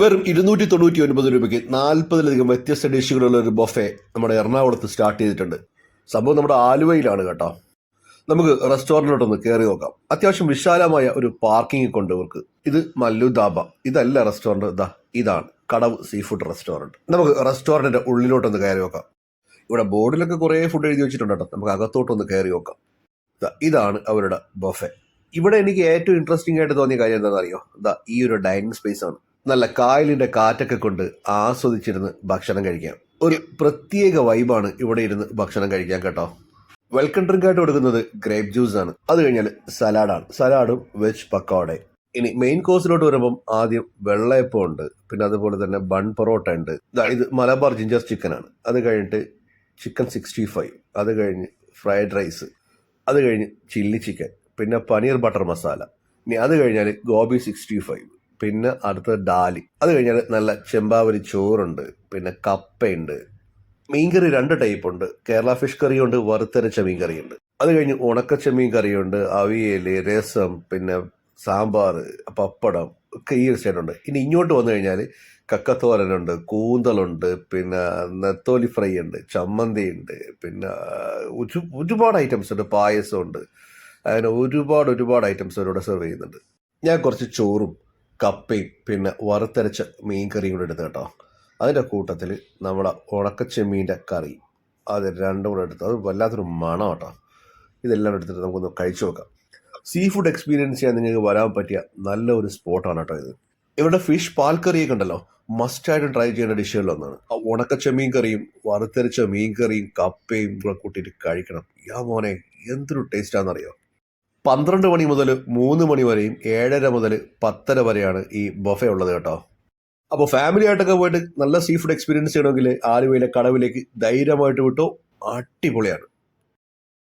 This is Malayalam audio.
വെറും ഇരുന്നൂറ്റി തൊണ്ണൂറ്റി ഒൻപത് രൂപയ്ക്ക് നാൽപ്പതിലധികം വ്യത്യസ്ത ഡിഷുകളുള്ള ഒരു ബൊഫെ നമ്മുടെ എറണാകുളത്ത് സ്റ്റാർട്ട് ചെയ്തിട്ടുണ്ട്. സംഭവം നമ്മുടെ ആലുവയിലാണ് കേട്ടോ. നമുക്ക് റെസ്റ്റോറന്റിലോട്ടൊന്ന് കയറി നോക്കാം. അത്യാവശ്യം വിശാലമായ ഒരു പാർക്കിംഗ് കൊണ്ട് ഇവർക്ക്. ഇത് മല്ലു ദാബ ഇതല്ല റെസ്റ്റോറന്റ് ഇതാ ഇതാണ് കടവ് സീ ഫുഡ് റെസ്റ്റോറന്റ് നമുക്ക് റെസ്റ്റോറന്റിന്റെ ഉള്ളിലോട്ടൊന്ന് കയറി നോക്കാം. ഇവിടെ ബോർഡിലൊക്കെ കുറേ ഫുഡ് എഴുതി വെച്ചിട്ടുണ്ട് കേട്ടോ. നമുക്ക് അകത്തോട്ടൊന്ന് കയറി നോക്കാം. ഇതാണ് അവരുടെ ബൊഫെ. ഇവിടെ എനിക്ക് ഏറ്റവും ഇൻട്രസ്റ്റിംഗ് ആയിട്ട് തോന്നിയ കാര്യം എന്താണെന്ന് അറിയോ? ദാ ഈ ഒരു ഡൈനിങ് സ്പേസ് ആണ് നല്ല കായലിന്റെ കാറ്റൊക്കെ കൊണ്ട് ആസ്വദിച്ചിരുന്ന് ഭക്ഷണം കഴിക്കാം. ഒരു പ്രത്യേക വൈബാണ് ഇവിടെ ഇരുന്ന് ഭക്ഷണം കഴിക്കാൻ കേട്ടോ. വെൽക്കം ഡ്രിങ്ക് ആയിട്ട് കൊടുക്കുന്നത് ഗ്രേപ്പ് ജ്യൂസ് ആണ്. അത് കഴിഞ്ഞാൽ സലാഡാണ് സലാഡും വെജ് പക്കോടെ ഇനി മെയിൻ കോഴ്സിലോട്ട് വരുമ്പം ആദ്യം വെള്ളയപ്പം ഉണ്ട്. പിന്നെ അതുപോലെ തന്നെ ബൺ പൊറോട്ട ഉണ്ട്. ഇത് മലബാർ ജിഞ്ചർ ചിക്കൻ ആണ്. അത് കഴിഞ്ഞിട്ട് ചിക്കൻ സിക്സ്റ്റി ഫൈവ്. അത് കഴിഞ്ഞ് ഫ്രൈഡ് റൈസ്. അത് കഴിഞ്ഞ് ചില്ലി ചിക്കൻ. പിന്നെ പനീർ ബട്ടർ മസാല. ഇനി അത് കഴിഞ്ഞാൽ ഗോബി സിക്സ്റ്റി ഫൈവ്. പിന്നെ അടുത്തത് ഡാലി. അത് കഴിഞ്ഞാൽ നല്ല ചെമ്പാവരി ചോറുണ്ട് പിന്നെ കപ്പയുണ്ട്. മീൻകറി രണ്ട് ടൈപ്പ് ഉണ്ട് കേരള ഫിഷ് കറി ഉണ്ട് വറുത്തരച്ച മീൻ കറിയുണ്ട് അത് കഴിഞ്ഞ് ഉണക്കച്ചെമ്മീൻ കറിയുണ്ട് അവിയൽ രസം പിന്നെ സാമ്പാർ പപ്പടം ഒക്കെ ഈ ഒരു സൈഡുണ്ട് ഇനി ഇങ്ങോട്ട് വന്നു കഴിഞ്ഞാൽ കക്കത്തോരനുണ്ട് കൂന്തലുണ്ട് പിന്നെ നെത്തോലി ഫ്രൈ ഉണ്ട് ചമ്മന്തി ഉണ്ട് പിന്നെ ഒരു ഒരുപാട് ഐറ്റംസ് ഉണ്ട് പായസം ഉണ്ട് അങ്ങനെ ഒരുപാട് ഒരുപാട് ഐറ്റംസ് അവരോട് സെർവ് ചെയ്യുന്നുണ്ട്. ഞാൻ കുറച്ച് ചോറും കപ്പയും പിന്നെ വറുത്തരച്ച മീൻ കറിയും കൂടെ എടുത്ത് കേട്ടോ. അതിന്റെ കൂട്ടത്തിൽ നമ്മുടെ ഉണക്കച്ചെമ്മീന്റെ കറി. അത് രണ്ടും കൂടെ എടുത്ത് അത് വല്ലാത്തൊരു മണം കേട്ടോ. ഇതെല്ലാം എടുത്തിട്ട് നമുക്കൊന്ന് കഴിച്ചു നോക്കാം. സീ ഫുഡ് എക്സ്പീരിയൻസ് ചെയ്യാൻ നിങ്ങൾക്ക് വരാൻ പറ്റിയ നല്ല ഒരു സ്പോട്ടാണ് കേട്ടോ ഇത്. ഇവിടെ ഫിഷ് പാൽ കറിയൊക്കെ ഉണ്ടല്ലോ മസ്റ്റായിട്ട് ട്രൈ ചെയ്യേണ്ട ഡിഷുകളിലൊന്നാണ് ആ ഉണക്കച്ചെമ്മീൻ കറിയും വറുത്തരച്ച മീൻ കറിയും കപ്പയും കൂടെ കൂട്ടിയിട്ട് കഴിക്കണം. യാ മോനെ എന്തൊരു ടേസ്റ്റാണെന്നറിയോ പന്ത്രണ്ട് മണി മുതൽ മൂന്ന് മണി വരെയും ഏഴര മുതൽ പത്തര വരെയാണ് ഈ ബൊഫെ ഉള്ളത് കേട്ടോ. അപ്പോൾ ഫാമിലി ആയിട്ടൊക്കെ പോയിട്ട് നല്ല സീ ഫുഡ് എക്സ്പീരിയൻസ് ചെയ്യണമെങ്കിൽ ആലുവയിലെ കടവിലേക്ക് ധൈര്യമായിട്ട് വിട്ടോ. അടിപൊളിയാണ്.